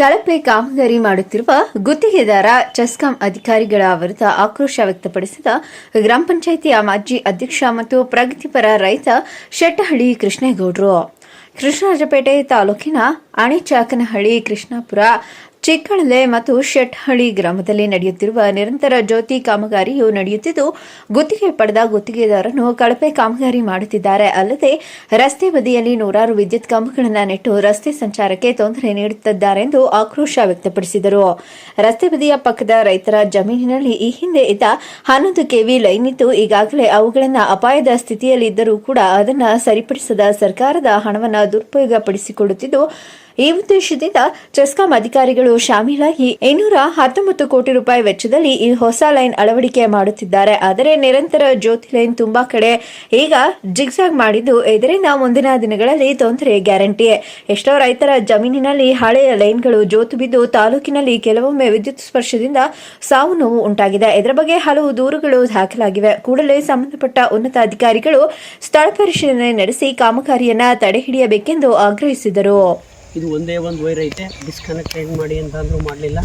ಕಳಪೆ ಕಾಮಗಾರಿ ಮಾಡುತ್ತಿರುವ ಗುತ್ತಿಗೆದಾರ ಚೆಸ್ಕಾಂ ಅಧಿಕಾರಿಗಳ ವಿರುದ್ಧ ಆಕ್ರೋಶ ವ್ಯಕ್ತಪಡಿಸಿದ ಗ್ರಾಮ ಪಂಚಾಯಿತಿಯ ಮಾಜಿ ಅಧ್ಯಕ್ಷ ಮತ್ತು ಪ್ರಗತಿಪರ ರೈತ ಶೆಟ್ಟಹಳ್ಳಿ ಕೃಷ್ಣೇಗೌಡರು. ಕೃಷ್ಣರಾಜಪೇಟೆ ತಾಲೂಕಿನ ಅಣಿಚಾಕನಹಳ್ಳಿ ಕೃಷ್ಣಾಪುರ ಚಿಕ್ಕಳಲೆ ಮತ್ತು ಶೆಟ್ಹಳ್ಳಿ ಗ್ರಾಮದಲ್ಲಿ ನಡೆಯುತ್ತಿರುವ ನಿರಂತರ ಜ್ಯೋತಿ ಕಾಮಗಾರಿಯು ನಡೆಯುತ್ತಿದ್ದು, ಗುತ್ತಿಗೆ ಪಡೆದ ಗುತ್ತಿಗೆದಾರನು ಕಳಪೆ ಕಾಮಗಾರಿ ಮಾಡುತ್ತಿದ್ದಾರೆ. ಅಲ್ಲದೆ, ರಸ್ತೆ ಬದಿಯಲ್ಲಿ ನೂರಾರು ವಿದ್ಯುತ್ ಕಂಬಗಳನ್ನು ನೆಟ್ಟು ರಸ್ತೆ ಸಂಚಾರಕ್ಕೆ ತೊಂದರೆ ನೀಡುತ್ತಿದ್ದಾರೆಂದು ಆಕ್ರೋಶ ವ್ಯಕ್ತಪಡಿಸಿದರು. ರಸ್ತೆ ಬದಿಯ ಪಕ್ಕದ ರೈತರ ಜಮೀನಿನಲ್ಲಿ ಈ ಹಿಂದೆ ಇದ್ದ ಹನ್ನೊಂದು ಕೆವಿ ಲೈನ್ ಇದ್ದು, ಈಗಾಗಲೇ ಅವುಗಳನ್ನು ಅಪಾಯದ ಸ್ಥಿತಿಯಲ್ಲಿದ್ದರೂ ಕೂಡ ಅದನ್ನು ಸರಿಪಡಿಸದ ಸರ್ಕಾರದ ಹಣವನ್ನು ದುರುಪಯೋಗಪಡಿಸಿಕೊಳ್ಳುತ್ತಿದ್ದು ಈ ಉದ್ದೇಶದಿಂದ ಚೆಸ್ಕಾಂ ಅಧಿಕಾರಿಗಳು ಶಾಮೀಲಾಗಿ ಇನ್ನೂರ ಹತ್ತೊಂಬತ್ತು ಕೋಟಿ ರೂಪಾಯಿ ವೆಚ್ಚದಲ್ಲಿ ಈ ಹೊಸ ಲೈನ್ ಅಳವಡಿಕೆ ಮಾಡುತ್ತಿದ್ದಾರೆ. ಆದರೆ ನಿರಂತರ ಜ್ಯೋತಿ ಲೈನ್ ತುಂಬಾ ಕಡೆ ಈಗ ಜಿಗ್ಜಾಗ್ ಮಾಡಿದ್ದು ಇದರಿಂದ ಮುಂದಿನ ದಿನಗಳಲ್ಲಿ ತೊಂದರೆ ಗ್ಯಾರಂಟಿ. ಎಷ್ಟೋ ರೈತರ ಜಮೀನಿನಲ್ಲಿ ಹಳೆಯ ಲೈನ್ಗಳು ಜೋತು ಬಿದ್ದು ತಾಲೂಕಿನಲ್ಲಿ ಕೆಲವೊಮ್ಮೆ ವಿದ್ಯುತ್ ಸ್ಪರ್ಶದಿಂದ ಸಾವು ನೋವು ಉಂಟಾಗಿದೆ. ಇದರ ಬಗ್ಗೆ ಹಲವು ದೂರುಗಳು ದಾಖಲಾಗಿವೆ. ಕೂಡಲೇ ಸಂಬಂಧಪಟ್ಟ ಉನ್ನತ ಅಧಿಕಾರಿಗಳು ಸ್ಥಳ ಪರಿಶೀಲನೆ ನಡೆಸಿ ಕಾಮಗಾರಿಯನ್ನು ತಡೆಹಿಡಿಯಬೇಕೆಂದು ಆಗ್ರಹಿಸಿದರು. ಇದು ಒಂದೇ ಒಂದು ವೈರ್ ಐತೆ. ಡಿಸ್ಕನೆಕ್ಟ್ ಹೆಂಗೆ ಮಾಡಿ ಅಂತ ಅಂದರೂ ಮಾಡಲಿಲ್ಲ.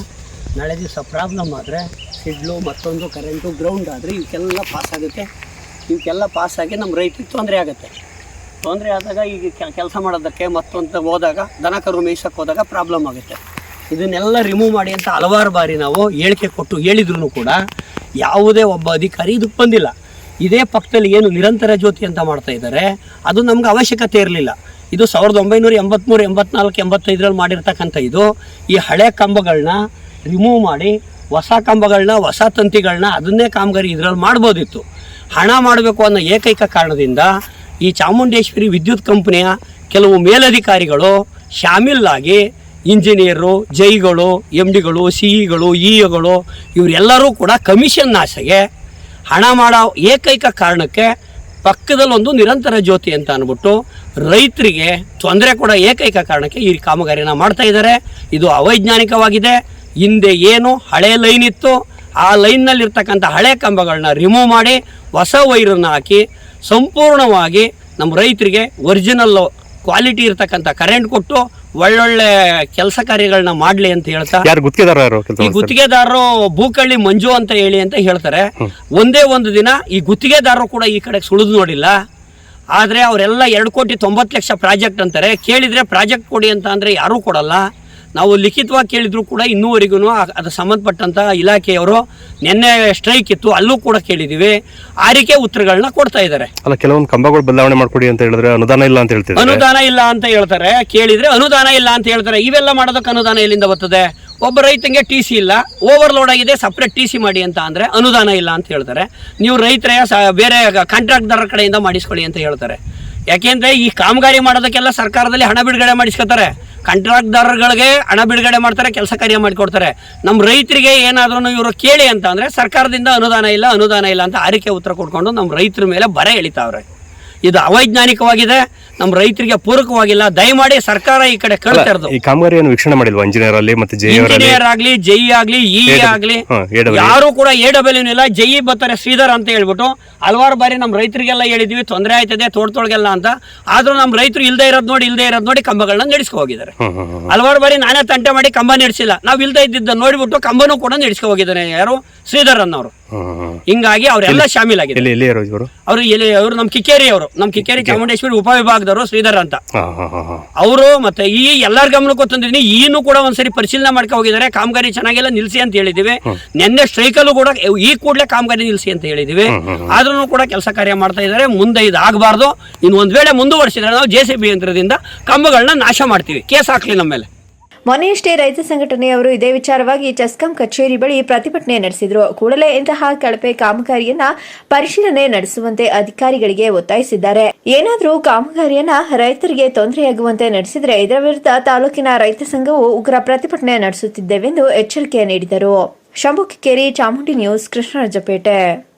ನಾಳೆ ದಿವಸ ಪ್ರಾಬ್ಲಮ್ ಆದರೆ ಸಿಡ್ಲು ಮತ್ತೊಂದು ಕರೆಂಟು ಗ್ರೌಂಡ್ ಆದರೆ ಇವಕ್ಕೆಲ್ಲ ಪಾಸ್ ಆಗುತ್ತೆ. ಇವಕ್ಕೆಲ್ಲ ಪಾಸ್ ಆಗಿ ನಮ್ಮ ರೈತರಿಗೆ ತೊಂದರೆ ಆಗುತ್ತೆ. ತೊಂದರೆ ಆದಾಗ ಈಗ ಕೆಲಸ ಮಾಡೋದಕ್ಕೆ ಮತ್ತೊಂದು ಹೋದಾಗ ದನ ಕರು ಮೇಯ್ಸಕ್ಕೆ ಹೋದಾಗ ಪ್ರಾಬ್ಲಮ್ ಆಗುತ್ತೆ. ಇದನ್ನೆಲ್ಲ ರಿಮೂವ್ ಮಾಡಿ ಅಂತ ಹಲವಾರು ಬಾರಿ ನಾವು ಹೇಳಿಕೆ ಕೊಟ್ಟು ಹೇಳಿದ್ರು ಕೂಡ ಯಾವುದೇ ಒಬ್ಬ ಅಧಿಕಾರಿ ಇದಕ್ಕೆ ಬಂದಿಲ್ಲ. ಇದೇ ಪಕ್ಕದಲ್ಲಿ ಏನು ನಿರಂತರ ಜ್ಯೋತಿ ಅಂತ ಮಾಡ್ತಾ ಇದ್ದಾರೆ. ಅದು ನಮ್ಗೆ ಅವಶ್ಯಕತೆ ಇರಲಿಲ್ಲ. ಇದು ಸಾವಿರದ ಒಂಬೈನೂರ ಎಂಬತ್ತ್ಮೂರು ಎಂಬತ್ನಾಲ್ಕು, ಎಂಬತ್ತೈದರಲ್ಲಿ ಮಾಡಿರ್ತಕ್ಕಂಥ ಇದು. ಈ ಹಳೆ ಕಂಬಗಳನ್ನ ರಿಮೂವ್ ಮಾಡಿ, ಹೊಸ ಕಂಬಗಳನ್ನ ಹೊಸ ತಂತಿಗಳನ್ನ ಅದನ್ನೇ ಕಾಮಗಾರಿ ಇದರಲ್ಲಿ ಮಾಡ್ಬೋದಿತ್ತು. ಹಣ ಮಾಡಬೇಕು ಅನ್ನೋ ಏಕೈಕ ಕಾರಣದಿಂದ ಈ ಚಾಮುಂಡೇಶ್ವರಿ ವಿದ್ಯುತ್ ಕಂಪನಿಯ ಕೆಲವು ಮೇಲಧಿಕಾರಿಗಳು ಶಾಮಿಲ್ಲಾಗಿ ಇಂಜಿನಿಯರು, ಜೈಗಳು ಎಂ ಡಿಗಳು ಸಿ ಇಗಳು ಇವರೆಲ್ಲರೂ ಕೂಡ ಕಮಿಷನ್ ಆಸೆಗೆ ಹಣ ಮಾಡೋ ಏಕೈಕ ಕಾರಣಕ್ಕೆ ಪಕ್ಕದಲ್ಲಿ ಒಂದು ನಿರಂತರ ಜ್ಯೋತಿ ಅಂತ ಅಂದ್ಬಿಟ್ಟು ರೈತರಿಗೆ ತೊಂದರೆ ಕೂಡ ಏಕೈಕ ಕಾರಣಕ್ಕೆ ಈ ಕಾಮಗಾರಿನ ಮಾಡ್ತಾ ಇದ್ದಾರೆ. ಇದು ಅವೈಜ್ಞಾನಿಕವಾಗಿದೆ. ಹಿಂದೆ ಏನು ಹಳೆ ಲೈನ್ ಇತ್ತು, ಆ ಲೈನ್ನಲ್ಲಿರ್ತಕ್ಕಂಥ ಹಳೆ ಕಂಬಗಳನ್ನ ರಿಮೂವ್ ಮಾಡಿ ಹೊಸ ವೈರನ್ನು ಹಾಕಿ ಸಂಪೂರ್ಣವಾಗಿ ನಮ್ಮ ರೈತರಿಗೆ ಒರಿಜಿನಲ್ ಕ್ವಾಲಿಟಿ ಇರ್ತಕ್ಕಂಥ ಕರೆಂಟ್ ಕೊಟ್ಟು ಒಳ್ಳೊಳ್ಳೆ ಕೆಲಸ ಕಾರ್ಯಗಳನ್ನ ಮಾಡಲಿ ಅಂತ ಹೇಳ್ತಾ ಯಾರು ಗುತ್ತಿಗೆದಾರರು ಈ ಗುತ್ತಿಗೆದಾರರು ಭೂಕಳ್ಳಿ ಮಂಜು ಅಂತ ಹೇಳಿ ಅಂತ ಹೇಳ್ತಾರೆ. ಒಂದೇ ಒಂದು ದಿನ ಈ ಗುತ್ತಿಗೆದಾರರು ಕೂಡ ಈ ಕಡೆ ಸುಳಿದು ನೋಡಿಲ್ಲ. ಆದ್ರೆ ಅವರೆಲ್ಲ ಎರಡು ಕೋಟಿ ತೊಂಬತ್ತು ಲಕ್ಷ ಪ್ರಾಜೆಕ್ಟ್ ಅಂತಾರೆ. ಕೇಳಿದ್ರೆ ಪ್ರಾಜೆಕ್ಟ್ ಕೊಡಿ ಅಂತ ಅಂದ್ರೆ ಯಾರೂ ಕೊಡಲ್ಲ. ನಾವು ಲಿಖಿತವಾಗಿ ಕೇಳಿದ್ರು ಕೂಡ ಇನ್ನೂವರೆಗೂ ಅದು ಸಂಬಂಧಪಟ್ಟಂಥ ಇಲಾಖೆಯವರು ನಿನ್ನೆ ಸ್ಟ್ರೈಕ್ ಇತ್ತು ಅಲ್ಲೂ ಕೂಡ ಕೇಳಿದೀವಿ. ಆರಿಕೆ ಉತ್ತರಗಳನ್ನ ಕೊಡ್ತಾ ಇದ್ದಾರೆ. ಅಲ್ಲ ಕೆಲವೊಂದು ಕಂಬಗಳು ಬದಲಾವಣೆ ಮಾಡ್ಕೊಡಿ ಅಂತ ಹೇಳಿದ್ರೆ ಅನುದಾನ ಇಲ್ಲ ಅಂತ ಹೇಳ್ತಾರೆ ಅನುದಾನ ಇಲ್ಲ ಅಂತ ಹೇಳ್ತಾರೆ. ಕೇಳಿದ್ರೆ ಅನುದಾನ ಇಲ್ಲ ಅಂತ ಹೇಳ್ತಾರೆ. ಇವೆಲ್ಲ ಮಾಡೋದಕ್ಕೆ ಅನುದಾನ ಎಲ್ಲಿಂದ ಬರ್ತದೆ? ಒಬ್ಬ ರೈತಂಗೆ ಟಿ ಸಿ ಇಲ್ಲ. ಓವರ್ಲೋಡ್ ಆಗಿದೆ ಸಪ್ರೇಟ್ ಟಿ ಸಿ ಮಾಡಿ ಅಂತ ಅಂದ್ರೆ ಅನುದಾನ ಇಲ್ಲ ಅಂತ ಹೇಳ್ತಾರೆ. ನೀವು ರೈತರೇ ಬೇರೆ ಕಾಂಟ್ರಾಕ್ಟ್ದಾರರ ಕಡೆಯಿಂದ ಮಾಡಿಸ್ಕೊಳ್ಳಿ ಅಂತ ಹೇಳ್ತಾರೆ. ಯಾಕೆಂದ್ರೆ ಈ ಕಾಮಗಾರಿ ಮಾಡೋದಕ್ಕೆಲ್ಲ ಸರ್ಕಾರದಲ್ಲಿ ಹಣ ಬಿಡುಗಡೆ ಮಾಡಿಸ್ಕೊತಾರೆ. ಕಾಂಟ್ರಾಕ್ಟ್ದಾರಗಳಿಗೆ ಹಣ ಬಿಡುಗಡೆ ಮಾಡ್ತಾರೆ, ಕೆಲಸ ಕಾರ್ಯ ಮಾಡಿಕೊಡ್ತಾರೆ. ನಮ್ಮ ರೈತರಿಗೆ ಏನಾದ್ರೂ ಇವರು ಕೇಳಿ ಅಂತ ಅಂದರೆ ಸರ್ಕಾರದಿಂದ ಅನುದಾನ ಇಲ್ಲ ಅನುದಾನ ಇಲ್ಲ ಅಂತ ಆರಿಕೆ ಉತ್ತರ ಕೊಡ್ಕೊಂಡು ನಮ್ಮ ರೈತರ ಮೇಲೆ ಬರ ಎಳಿತಾವ್ರೆ. ಇದು ಅವೈಜ್ಞಾನಿಕವಾಗಿದೆ. ನಮ್ಮ ರೈತರಿಗೆ ಪೂರಕವಾಗಿಲ್ಲ ದಯಮಾಡಿ ಸರ್ಕಾರ ಈ ಕಡೆ ಕಳ್ತಿರೋದು ಈ ಕಾಮಗಾರಿಯನ್ನು ವೀಕ್ಷಣೆ ಮಾಡಿಲ್ವಾ? ಇಂಜಿನಿಯರ್ ಅಲ್ಲಿ ಮತ್ತೆ ಜೆ ಇಂಜಿನಿಯರ್ ಆಗ್ಲಿ ಜೈ ಆಗ್ಲಿ ಇ ಆಗ್ಲಿ ಹಾ, ಯಾರು ಕೂಡ ಎ ಡಬ್ಲ್ಯೂ ಇಲ್ಲ. ಜೈ ಬರ್ತಾರೆ ಶ್ರೀಧರ್ ಅಂತ ಹೇಳ್ಬಿಟ್ಟು ಹಲವಾರು ಬಾರಿ ನಮ್ಮ ರೈತರಿಗೆಲ್ಲ ಹೇಳಿದ್ವಿ ತೊಂದರೆ ಆಯ್ತದೆ ತೋಡ್ತೊಳಗೆಲ್ಲ ಅಂತ. ಆದ್ರೂ ನಮ್ಮ ರೈತರು ಇಲ್ದೇ ಇರೋದು ನೋಡಿ ಇಲ್ದೇ ಇರೋದು ನೋಡಿ ಕಂಬಗಳನ್ನ ನಡೆಸ್ಕೊ ಹೋಗಿದ್ದಾರೆ. ಹಲವಾರು ಬಾರಿ ನಾನೇ ತಂಟೆ ಮಾಡಿ ಕಂಬ ನಡೆಸಿಲ್ಲ. ನಾವು ಇಲ್ದೇ ಇದ್ದಿದ್ದ ನೋಡಿಬಿಟ್ಟು ಕಂಬನೂ ಕೂಡ ನಡೆಸ್ಕೊ ಹೋಗಿದ್ದಾರೆ ಯಾರು? ಶ್ರೀಧರ್ ಅನ್ನೋರು. ಹಿಂಗಾಗಿ ಅವರೆಲ್ಲ ಶಾಮೀಲ್ ಆಗಿದೆ ಎಲ್ಲಿ ಇರೋದು ಇವರು? ಅವರು ಎಲ್ಲಿ ಅವರು ನಮ್ಮ ಕಿಕ್ಕೇರಿ ಅವರು ನಮ್ಮ ಕಿಕ್ಕೇರಿ ಚಾಮುಂಡೇಶ್ವರಿ ಉಪವಿಭಾಗದವರು ಶ್ರೀಧರ್ ಅಂತ. ಅವರು ಮತ್ತೆ ಈ ಎಲ್ಲರ ಗಮನಕ್ಕೂ ತಂದಿದ್ದೀನಿ. ಈನು ಕೂಡ ಒಂದ್ಸರಿ ಪರಿಶೀಲನೆ ಮಾಡ್ಕೊ ಹೋಗಿದ್ದಾರೆ. ಕಾಮಗಾರಿ ಚೆನ್ನಾಗಿಲ್ಲ ನಿಲ್ಸಿ ಅಂತ ಹೇಳಿದಿವಿ ನಿನ್ನೆ ಸ್ಟ್ರೈಕಲ್ಲೂ ಕೂಡ ಈ ಕೂಡಲೇ ಕಾಮಗಾರಿ ನಿಲ್ಸಿ ಅಂತ ಹೇಳಿದಿವಿ ಆದ್ರೂ ಕೂಡ ಕೆಲಸ ಕಾರ್ಯ ಮಾಡ್ತಾ ಇದ್ದಾರೆ. ಮುಂದೆ ಇದು ಆಗಬಾರ್ದು ಇನ್ನು ಒಂದ್ ವೇಳೆ ಮುಂದುವರಿಸಿದ್ರೆ ನಾವು ಜೆ ಸಿ ಬಿ ಯಂತ್ರದಿಂದ ಕಂಬಗಳನ್ನ ನಾಶ ಮಾಡ್ತೀವಿ. ಕೇಸ್ ಹಾಕ್ಲಿ ನಮ್ಮ ಮೇಲೆ ಮೊನ್ನೆಯಷ್ಟೇ ರೈತ ಸಂಘಟನೆಯವರು ಇದೇ ವಿಚಾರವಾಗಿ ಚೆಸ್ಕಾಂ ಕಚೇರಿ ಬಳಿ ಪ್ರತಿಭಟನೆ ನಡೆಸಿದ್ರು. ಕೂಡಲೇ ಇಂತಹ ಕಳಪೆ ಕಾಮಗಾರಿಯನ್ನ ಪರಿಶೀಲನೆ ನಡೆಸುವಂತೆ ಅಧಿಕಾರಿಗಳಿಗೆ ಒತ್ತಾಯಿಸಿದ್ದಾರೆ. ಏನಾದರೂ ಕಾಮಗಾರಿಯನ್ನ ರೈತರಿಗೆ ತೊಂದರೆಯಾಗುವಂತೆ ನಡೆಸಿದರೆ ಇದರ ವಿರುದ್ಧ ತಾಲೂಕಿನ ರೈತ ಸಂಘವು ಉಗ್ರ ಪ್ರತಿಭಟನೆ ನಡೆಸುತ್ತಿದ್ದೇವೆಂದು ಎಚ್ಚರಿಕೆ ನೀಡಿದರು. ಶಂಭು ಚಾಮುಂಡಿ ನ್ಯೂಸ್, ಕೃಷ್ಣರಾಜಪೇಟೆ.